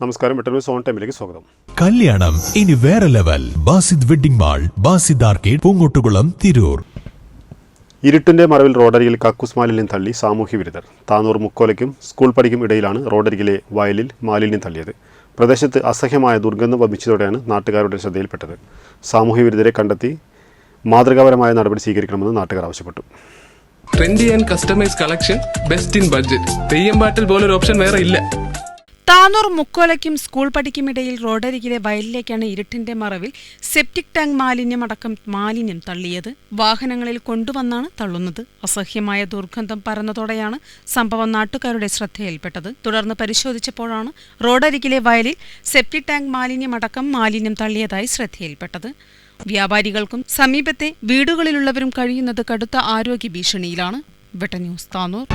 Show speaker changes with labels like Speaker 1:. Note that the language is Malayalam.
Speaker 1: നമസ്കാരം വെട്ടൂർ സോൺ ടൈമിലേക്ക് സ്വാഗതം.
Speaker 2: കല്യാണം ഇനി വേറെ level. Basid wedding mall Basid arcade Poongottukulam Tirur.
Speaker 1: ഇരുട്ടിന്റെ മറവിൽ റോഡരികിൽ കക്കൂസ് മാലിന്യം തള്ളി സാമൂഹ്യ വിരുദ്ധർ. താനൂർ മുക്കോലയ്ക്കും സ്കൂൾ പടിക്കും ഇടയിലാണ് റോഡരികിലെ വയലിൽ മാലിന്യം തള്ളിയത്. പ്രദേശത്ത് അസഹ്യമായ ദുർഗന്ധം വമിച്ചതോടെയാണ് നാട്ടുകാരുടെ ശ്രദ്ധയിൽപ്പെട്ടത്. സാമൂഹ്യ വിരുദ്ധരെ കണ്ടെത്തി മാതൃകാപരമായ നടപടി സ്വീകരിക്കണമെന്ന് നാട്ടുകാർ ആവശ്യപ്പെട്ടു.
Speaker 3: Trendy and customise collection best in budget Theyyam പാട്ടിൽ പോലൊരു ഓപ്ഷൻ വേറെ ഇല്ല.
Speaker 4: താനൂർ മുക്കോലയ്ക്കും സ്കൂൾ പഠിക്കുമിടയിൽ റോഡരികിലെ വയലിലേക്കാണ് ഇരുട്ടിന്റെ മറവിൽ സെപ്റ്റിക് ടാങ്ക് മാലിന്യം അടക്കം മാലിന്യം തള്ളിയത്. വാഹനങ്ങളിൽ കൊണ്ടുവന്നാണ് തള്ളുന്നത്. അസഹ്യമായ ദുർഗന്ധം പരന്നതോടെയാണ് സംഭവം നാട്ടുകാരുടെ ശ്രദ്ധയിൽപ്പെട്ടത്. തുടർന്ന് പരിശോധിച്ചപ്പോഴാണ് റോഡരികിലെ വയലിൽ സെപ്റ്റിക് ടാങ്ക് മാലിന്യം അടക്കം മാലിന്യം തള്ളിയതായി ശ്രദ്ധയിൽപ്പെട്ടത്. വ്യാപാരികൾക്കും സമീപത്തെ വീടുകളിലുള്ളവരും കഴിയുന്നത് കടുത്ത ആരോഗ്യ ഭീഷണിയിലാണ്. വെട്ടന്യൂസ് താനൂർ.